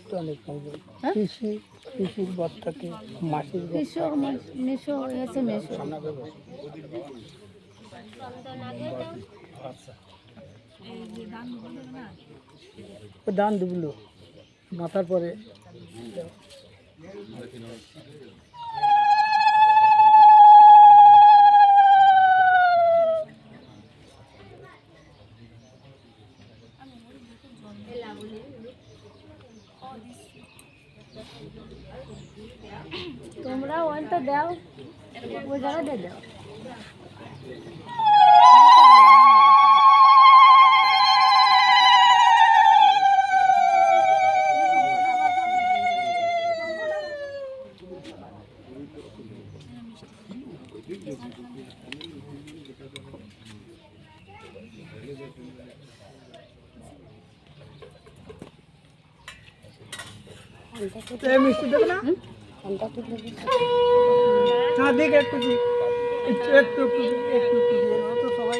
তো অনেক পাইবে হ্যাঁ? পিসির বর থাকে মাসির মিশো মিশো। দান দুবলো মাথার পরে। তোমরা ওই তো দাও ওই জায়গা দিয়ে দাও এই মিষ্টি দেবে হ্যাঁ একটু একটু একটু তো সবাই